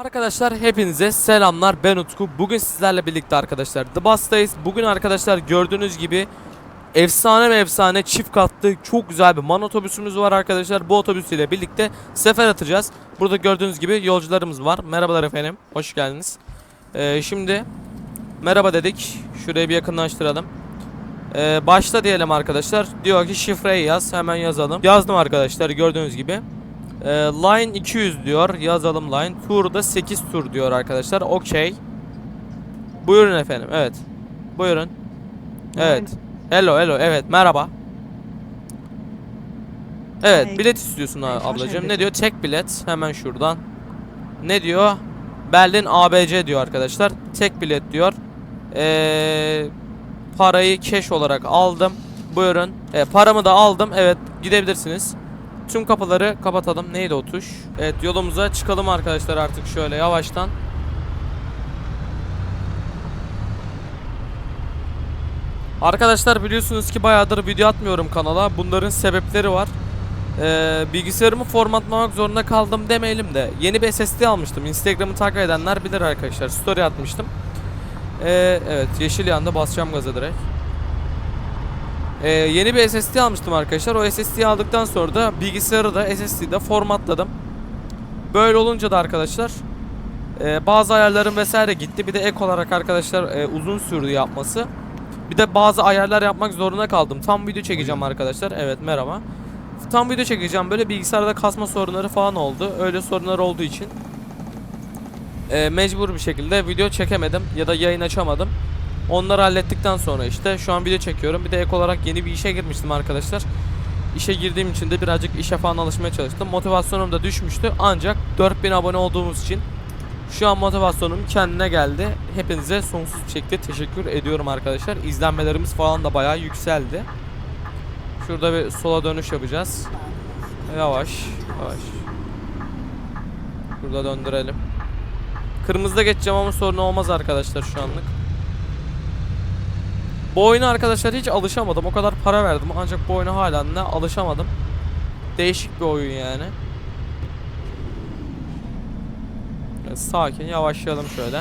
Arkadaşlar hepinize selamlar. Ben Utku. Bugün sizlerle birlikte arkadaşlar The Bus'tayız Bugün arkadaşlar gördüğünüz gibi Efsane ve efsane çift katlı çok güzel bir man otobüsümüz var arkadaşlar. Bu otobüsüyle birlikte sefer atacağız. Burada gördüğünüz gibi yolcularımız var. Merhabalar efendim. Hoş geldiniz. Ee, Şimdi merhaba dedik. Şurayı bir yakınlaştıralım. Ee, Başla diyelim arkadaşlar. Diyor ki şifreyi yaz hemen yazalım. Yazdım arkadaşlar gördüğünüz gibi ee, line 200 diyor. Yazalım line. Turda 8 tur diyor arkadaşlar. Okey. Buyurun efendim. Evet. Buyurun. Evet. Hello hello. Evet merhaba. Evet bilet istiyorsun ablacığım. Ne diyor? Tek bilet. Hemen şuradan. Ne diyor? Berlin ABC diyor arkadaşlar. Tek bilet diyor. Ee, parayı cash olarak aldım. Buyurun. E, paramı da aldım. Evet gidebilirsiniz. Tüm kapıları kapatalım. Neydi o tuş? Evet yolumuza çıkalım arkadaşlar artık şöyle yavaştan. Arkadaşlar biliyorsunuz ki bayağıdır video atmıyorum kanala. Bunların sebepleri var. Ee, bilgisayarımı formatlamak zorunda kaldım demeyelim de yeni bir SSD almıştım. Instagram'ı takip edenler bilir arkadaşlar. Story atmıştım. Ee, evet yeşil yanda basacağım gaza direkt. Ee, yeni bir SSD almıştım arkadaşlar. O SSD'yi aldıktan sonra da bilgisayarı da SSD'de formatladım. Böyle olunca da arkadaşlar e, bazı ayarlarım vesaire gitti. Bir de ek olarak arkadaşlar e, uzun sürdü yapması. Bir de bazı ayarlar yapmak zorunda kaldım. Tam video çekeceğim arkadaşlar. Evet merhaba. Tam video çekeceğim. Böyle bilgisayarda kasma sorunları falan oldu. Öyle sorunlar olduğu için e, mecbur bir şekilde video çekemedim ya da yayın açamadım. Onları hallettikten sonra işte şu an video çekiyorum. Bir de ek olarak yeni bir işe girmiştim arkadaşlar. İşe girdiğim için de birazcık işe falan alışmaya çalıştım. Motivasyonum da düşmüştü. Ancak 4000 abone olduğumuz için şu an motivasyonum kendine geldi. Hepinize sonsuz bir şekilde teşekkür ediyorum arkadaşlar. İzlenmelerimiz falan da bayağı yükseldi. Şurada bir sola dönüş yapacağız. Yavaş, yavaş. Burada döndürelim. Kırmızıda geçeceğim ama sorun olmaz arkadaşlar şu anlık. Bu oyuna arkadaşlar hiç alışamadım. O kadar para verdim ancak bu oyuna halen de alışamadım. Değişik bir oyun yani. Evet, sakin yavaşlayalım şöyle.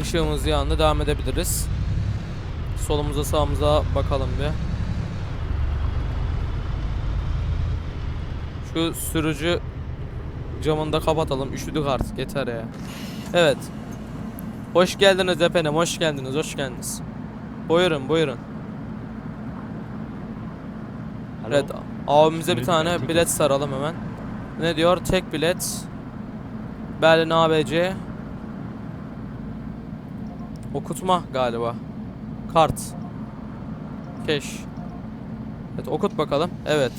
Işığımız yandı devam edebiliriz. Solumuza sağımıza bakalım bir. Şu sürücü camını da kapatalım. Üşüdük artık yeter ya. Evet. Hoş geldiniz efendim. Hoş geldiniz. Hoş geldiniz. Buyurun buyurun. Evet abimize bir Ne tane bilet saralım hemen. Ne diyor? Tek bilet. Berlin ABC. Okutma galiba. Kart. Cash. Evet okut bakalım. Evet.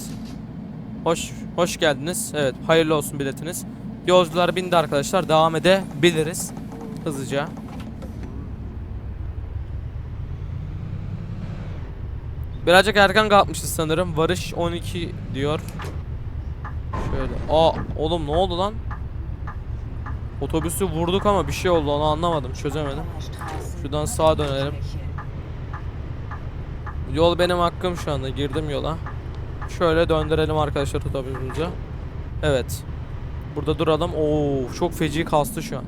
Hoş hoş geldiniz. Evet hayırlı olsun biletiniz. Yolcular bindi arkadaşlar. Devam edebiliriz. Hızlıca. Birazcık erken kalkmışız sanırım. Varış 12 diyor. Şöyle. Aa oğlum ne oldu lan? Otobüsü vurduk ama bir şey oldu onu anlamadım. Çözemedim. Şuradan sağa dönelim. Yol benim hakkım şu anda. Girdim yola. Şöyle döndürelim arkadaşlar otobüsümüzü. Evet. Burada duralım. Oo çok feci kastı şu an.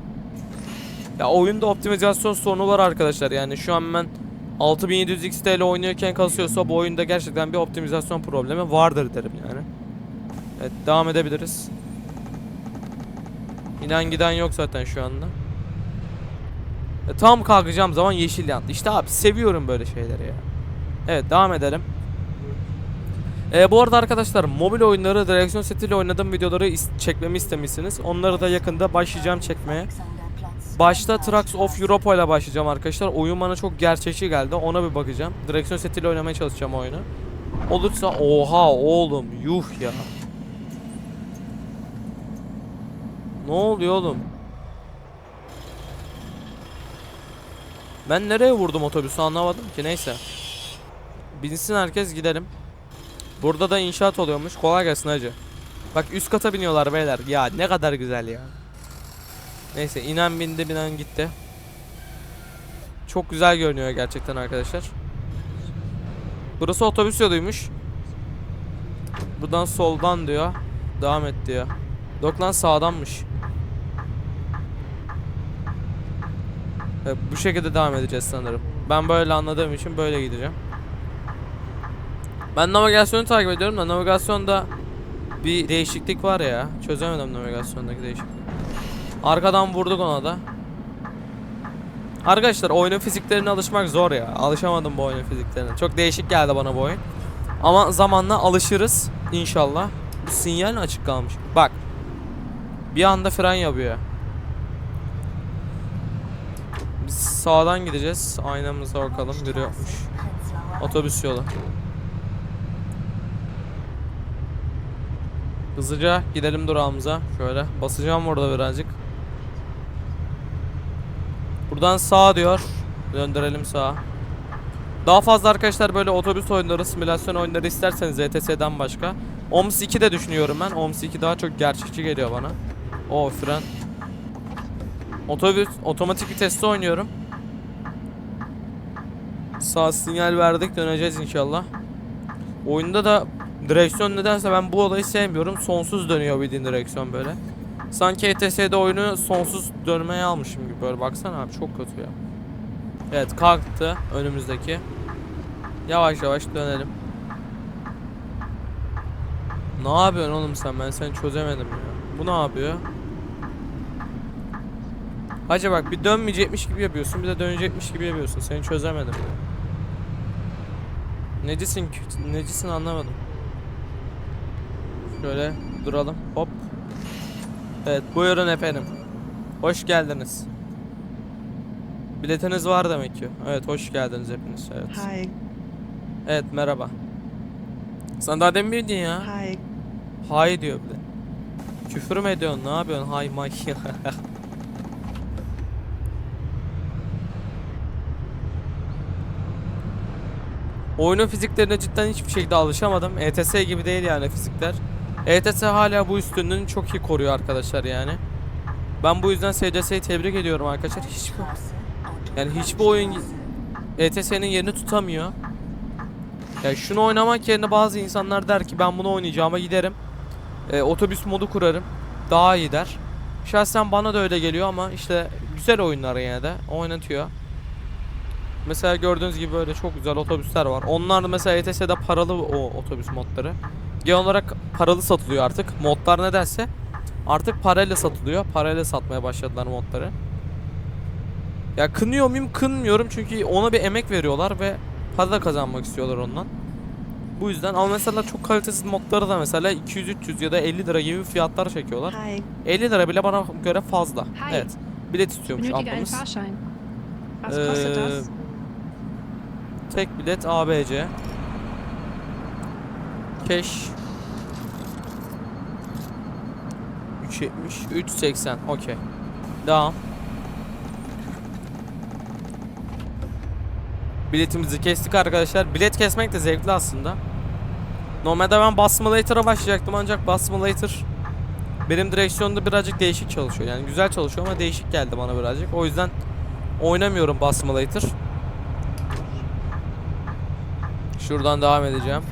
Ya oyunda optimizasyon sorunu var arkadaşlar. Yani şu an ben 6700 XT ile oynuyorken kasıyorsa bu oyunda gerçekten bir optimizasyon problemi vardır derim yani. Evet devam edebiliriz. İnen giden yok zaten şu anda. E, tam kalkacağım zaman yeşil yandı. İşte abi seviyorum böyle şeyleri ya. Evet devam edelim. E, bu arada arkadaşlar mobil oyunları direksiyon setiyle oynadığım videoları is- çekmemi istemişsiniz. Onları da yakında başlayacağım çekmeye. Başta Trucks of Europa ile başlayacağım arkadaşlar. Oyun bana çok gerçekçi geldi. Ona bir bakacağım. Direksiyon setiyle oynamaya çalışacağım oyunu. Olursa oha oğlum yuh ya. Ne oluyor oğlum? Ben nereye vurdum otobüsü anlamadım ki neyse. Binsin herkes gidelim. Burada da inşaat oluyormuş. Kolay gelsin hacı. Bak üst kata biniyorlar beyler. Ya ne kadar güzel ya. Neyse inen bindi binen gitti. Çok güzel görünüyor gerçekten arkadaşlar. Burası otobüs yoluymuş. Buradan soldan diyor. Devam et diyor. Yok lan sağdanmış. E, bu şekilde devam edeceğiz sanırım. Ben böyle anladığım için böyle gideceğim. Ben navigasyonu takip ediyorum da navigasyonda bir değişiklik var ya. Çözemedim navigasyondaki değişikliği. Arkadan vurduk ona da. Arkadaşlar oyunun fiziklerine alışmak zor ya. Alışamadım bu oyunun fiziklerine. Çok değişik geldi bana bu oyun. Ama zamanla alışırız inşallah. Bu sinyal açık kalmış? Bak. Bir anda fren yapıyor. Biz sağdan gideceğiz. Aynamıza bakalım. Biri yokmuş. Otobüs yolu. Hızlıca gidelim durağımıza. Şöyle basacağım orada birazcık. Buradan sağ diyor. Döndürelim sağa. Daha fazla arkadaşlar böyle otobüs oyunları, simülasyon oyunları isterseniz ETS'den başka. OMS 2 de düşünüyorum ben. OMS 2 daha çok gerçekçi geliyor bana. O fren. Otobüs, otomatik viteste oynuyorum. Sağ sinyal verdik döneceğiz inşallah. Oyunda da direksiyon nedense ben bu olayı sevmiyorum. Sonsuz dönüyor bildiğin direksiyon böyle. Sanki ETS'de oyunu sonsuz dönmeye almışım gibi böyle baksana abi çok kötü ya. Evet kalktı önümüzdeki. Yavaş yavaş dönelim. Ne yapıyorsun oğlum sen ben seni çözemedim ya. Bu ne yapıyor? Hacı bak bir dönmeyecekmiş gibi yapıyorsun bir de dönecekmiş gibi yapıyorsun. Seni çözemedim ya. Necisin? Necisin anlamadım. Şöyle duralım. Hop. Evet buyurun efendim. Hoş geldiniz. Biletiniz var demek ki. Evet hoş geldiniz hepiniz. Evet. Hi, Evet merhaba. Sen daha demin miydin ya? hi. Hay diyor bir de. Küfür mü ediyorsun? Ne yapıyorsun? Hay may. Oyunun fiziklerine cidden hiçbir şekilde alışamadım. ETS gibi değil yani fizikler. ETS hala bu üstünlüğünü çok iyi koruyor arkadaşlar yani. Ben bu yüzden SCS'yi tebrik ediyorum arkadaşlar. Hiçbir yani hiçbir oyun ETS'nin yerini tutamıyor. Ya şunu oynamak yerine bazı insanlar der ki ben bunu oynayacağıma giderim. E, otobüs modu kurarım. Daha iyi der. Şahsen bana da öyle geliyor ama işte güzel oyunlar yine de oynatıyor. Mesela gördüğünüz gibi böyle çok güzel otobüsler var. Onlar da mesela ETS'de paralı o otobüs modları. Genel olarak paralı satılıyor artık. Modlar ne derse artık parayla satılıyor. Parayla satmaya başladılar modları. Ya kınıyor muyum? Kınmıyorum çünkü ona bir emek veriyorlar ve para da kazanmak istiyorlar ondan. Bu yüzden ama mesela çok kalitesiz modları da mesela 200-300 ya da 50 lira gibi fiyatlar çekiyorlar. Hi. 50 lira bile bana göre fazla. Hi. Evet. Bilet istiyormuş ablamız. Fahrschein. Was kostet das? Tek bilet ABC. Cash 370 380 okey. Devam. Biletimizi kestik arkadaşlar. Bilet kesmek de zevkli aslında. Normalde ben Bus Simulator'a başlayacaktım ancak Bus Simulator benim direksiyonda birazcık değişik çalışıyor. Yani güzel çalışıyor ama değişik geldi bana birazcık. O yüzden oynamıyorum Bus Simulator. Şuradan devam edeceğim.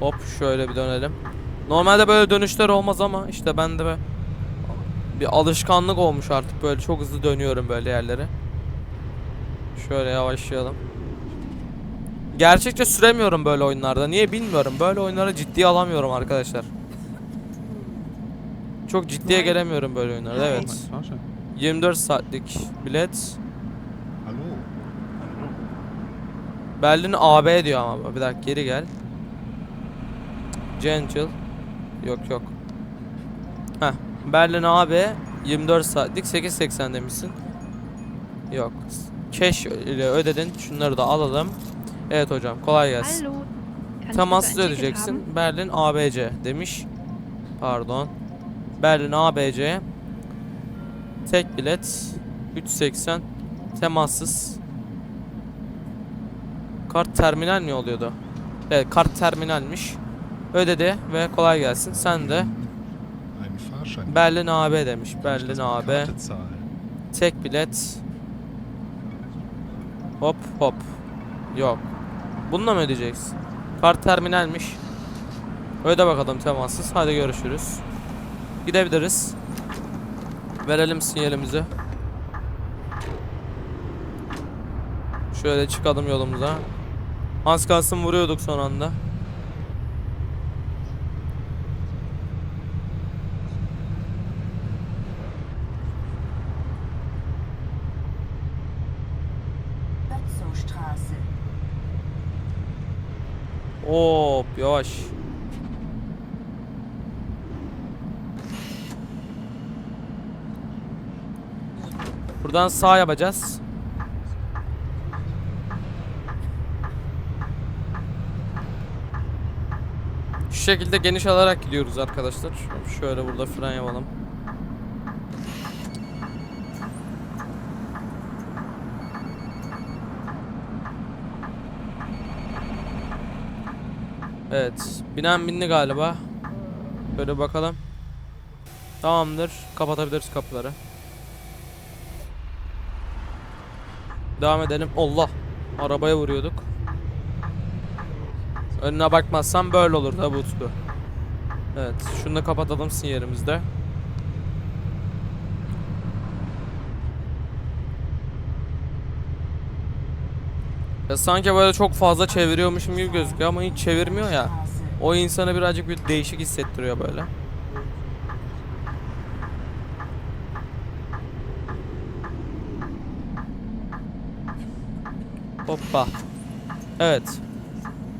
Hop şöyle bir dönelim. Normalde böyle dönüşler olmaz ama işte ben de bir alışkanlık olmuş artık böyle çok hızlı dönüyorum böyle yerlere. Şöyle yavaşlayalım. Gerçekçe süremiyorum böyle oyunlarda. Niye bilmiyorum. Böyle oyunları ciddiye alamıyorum arkadaşlar. Çok ciddiye gelemiyorum böyle oyunlarda. Evet. Mein Fahrschein. 24 saatlik bilet. Berlin AB diyor ama bir dakika geri gel. Gentle. Yok yok. Heh. Berlin AB 24 saatlik 8.80 demişsin. Yok. Cash ile ödedin. Şunları da alalım. Evet hocam kolay gelsin. Ein Ticket ödeyeceksin. Berlin ABC demiş. Pardon. Berlin ABC. Tek bilet 3.80 temassız. Kart terminal mi oluyordu? Evet kart terminalmiş. Ödedi ve kolay gelsin. Sen de. Berlin AB demiş. Berlin AB. Tek bilet. Hop hop. Yok. Bununla mı ödeyeceksin? Kart terminalmiş. Öde bakalım temassız. Hadi görüşürüz. Gidebiliriz. Verelim sinyalimizi. Şöyle çıkalım yolumuza. Az kalsın vuruyorduk son anda. Hop yavaş. Buradan sağ yapacağız. Şu şekilde geniş alarak gidiyoruz arkadaşlar. Şöyle burada fren yapalım. Evet. Binen bindi galiba. Böyle bakalım. Tamamdır. Kapatabiliriz kapıları. Devam edelim. Allah. Arabaya vuruyorduk. Önüne bakmazsan böyle olur da bu Utku. Evet. Şunu da kapatalım sinyalimizde. Ya sanki böyle çok fazla çeviriyormuşum gibi gözüküyor ama hiç çevirmiyor ya. O insana birazcık bir değişik hissettiriyor böyle. Hoppa. Evet.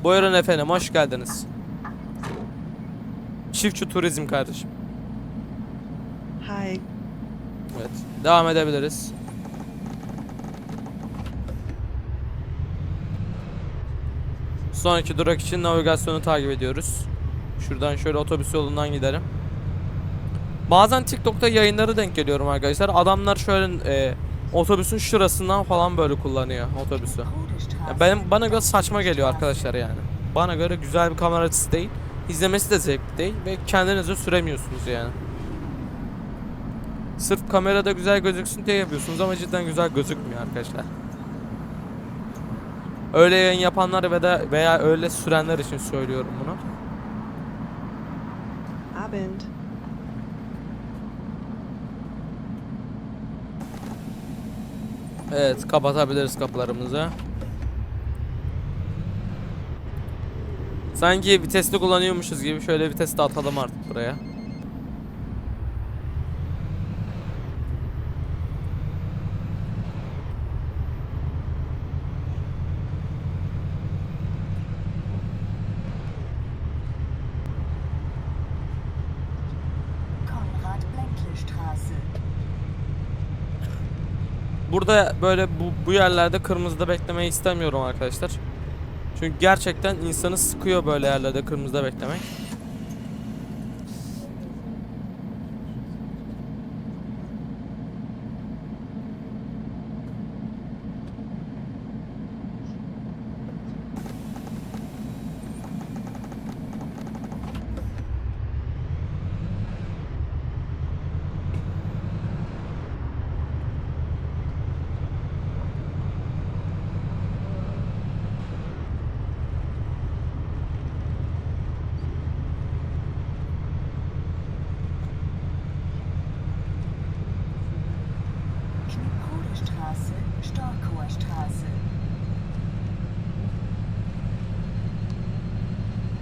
Buyurun efendim hoş geldiniz. Çiftçi turizm kardeşim. Hi. Evet. Devam edebiliriz. Sonraki durak için navigasyonu takip ediyoruz. Şuradan şöyle otobüs yolundan gidelim. Bazen TikTok'ta yayınları denk geliyorum arkadaşlar. Adamlar şöyle e, otobüsün şurasından falan böyle kullanıyor otobüsü. Ya benim bana göre saçma geliyor arkadaşlar yani. Bana göre güzel bir kamera açısı değil. İzlemesi de zevkli değil ve kendinize süremiyorsunuz yani. Sırf kamerada güzel gözüksün diye yapıyorsunuz ama cidden güzel gözükmüyor arkadaşlar. Öyle yayın yapanlar ve de veya öyle sürenler için söylüyorum bunu. Abend. Evet kapatabiliriz kapılarımızı. Sanki vitesli kullanıyormuşuz gibi şöyle vites de atalım artık buraya. Burada böyle bu, bu yerlerde kırmızıda beklemeyi istemiyorum arkadaşlar. Çünkü gerçekten insanı sıkıyor böyle yerlerde kırmızıda beklemek.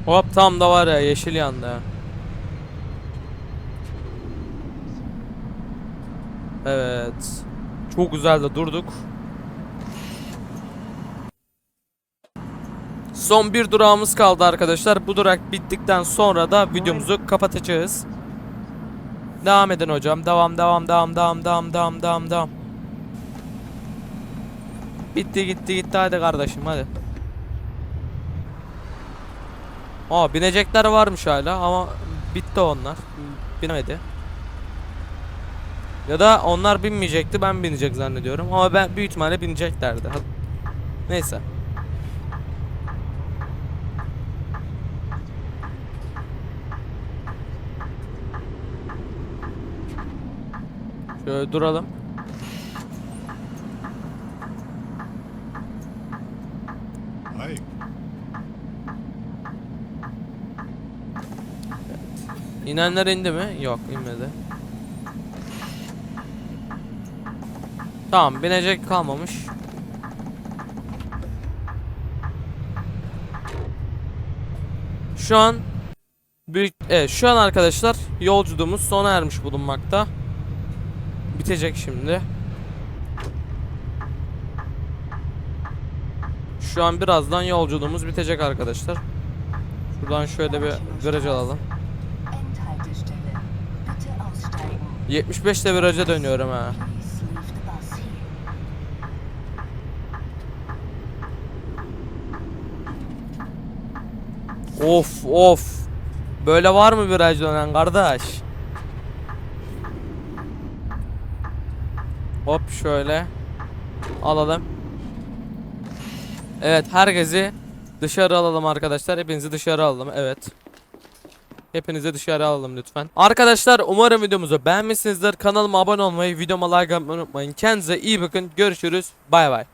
Hop tam da var ya yeşil yandı. ha. Evet. Çok güzel de durduk. Son bir durağımız kaldı arkadaşlar. Bu durak bittikten sonra da videomuzu kapatacağız. Devam edin hocam. Devam devam devam devam devam devam devam. Bitti gitti gitti hadi kardeşim hadi. Aa binecekler varmış hala ama bitti onlar. Binemedi. Ya da onlar binmeyecekti ben binecek zannediyorum ama ben büyük ihtimalle bineceklerdi. Neyse. Şöyle duralım. İnenler indi mi? Yok inmedi. Tamam binecek kalmamış. Şu an büyük evet, şu an arkadaşlar yolculuğumuz sona ermiş bulunmakta. Bitecek şimdi. Şu an birazdan yolculuğumuz bitecek arkadaşlar. Şuradan şöyle bir viraj alalım. 75 ile viraja dönüyorum ha. Of of. Böyle var mı viraj dönen kardeş? Hop şöyle. Alalım. Evet herkesi dışarı alalım arkadaşlar. Hepinizi dışarı alalım. Evet. Hepinizi dışarı alalım lütfen. Arkadaşlar umarım videomuzu beğenmişsinizdir. Kanalıma abone olmayı, videoma like atmayı unutmayın. Kendinize iyi bakın. Görüşürüz. Bay bay.